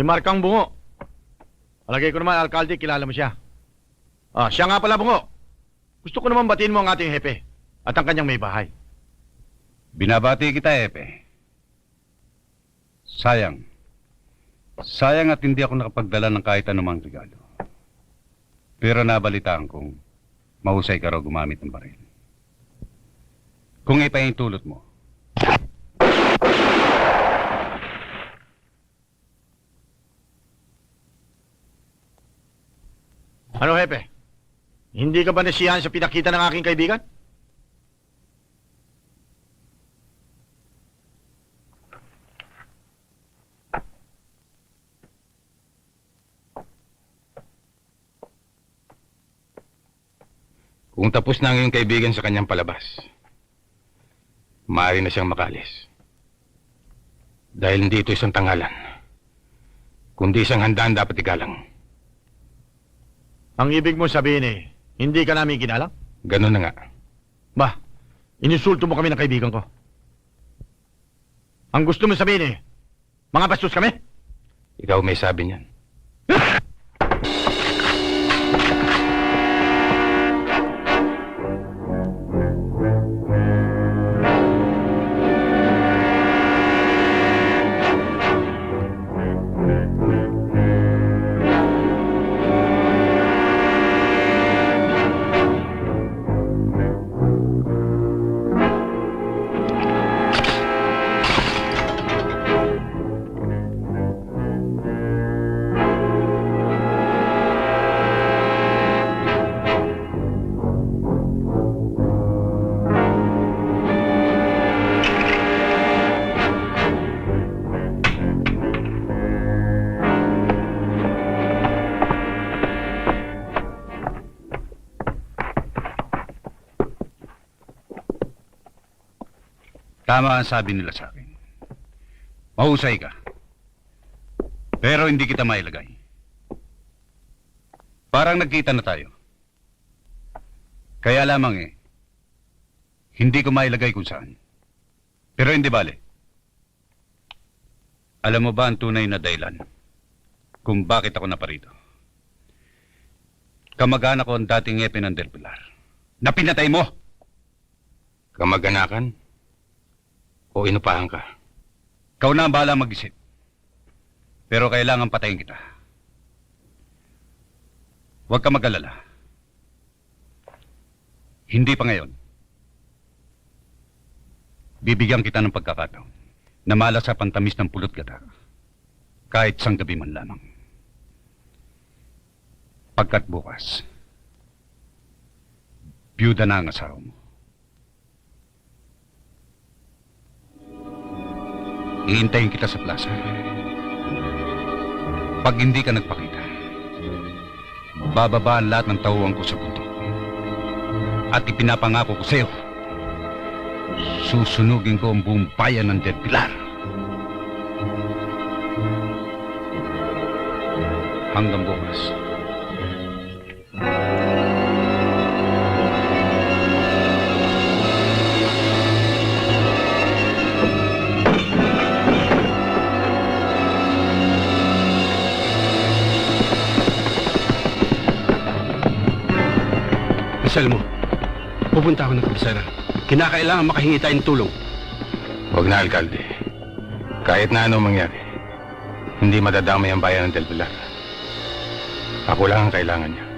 Si Markang Bungo. Alagay ko naman, alkalde, kilala mo siya. Ah, siya nga pala, Bungo. Gusto ko naman batiin mo ang ating hepe at ang kanyang may bahay. Binabati kita, Epe. Sayang. Sayang at hindi ako nakapagdala ng kahit anumang regalo. Pero nabalitaan kong mahusay ka raw gumamit ng baril. Kung ipahintulot mo, Ano, hepe? Hindi ka ba nasiyahan sa pinakita ng aking kaibigan? Kung tapos na ang iyong kaibigan sa kanyang palabas, maaari na siyang makalis. Dahil hindi ito isang tanghalan, kundi isang handaan dapat igalang. Ang ibig mo sabihin eh, hindi ka namin ginalang? Ganun na nga. Ba, ininsulto mo kami ng kaibigan ko. Ang gusto mo sabihin eh, mga bastos kami? Ikaw may sabi niyan. tama ang sabi nila sa akin. Mahusay ka. Pero hindi kita mailagay. Parang nagkita na tayo. Kaya lamang eh, hindi ko mailagay kung saan. Pero hindi bale. Alam mo ba ang tunay na dahilan kung bakit ako naparito? Kamag-anak ko ang dating epe ng Del Pilar. Na pinatay mo! Kamag-anakan o inupahan ka. Ikaw na ang bahala mag-isip. Pero kailangan patayin kita. Huwag ka mag-alala. Hindi pa ngayon. Bibigyan kita ng pagkakataon na malas sa pantamis ng pulot gata. Kahit sang gabi man lamang. Pagkat bukas, byuda na ang asawa mo. Iintayin kita sa plaza. Pag hindi ka nagpakita, bababa ang lahat ng tauhan ko sa bundok. At ipinapangako ko sa'yo, susunugin ko ang buong bayan ng Del Pilar. Hanggang bukas. Isal mo, pupunta ako ng kabisera. Kinakailangan makahingi tayo ng tulong. Huwag na, alkalde. Kahit na ano mangyari, hindi madadamay ang bayan ng Del Pilar. Ako lang ang kailangan niya.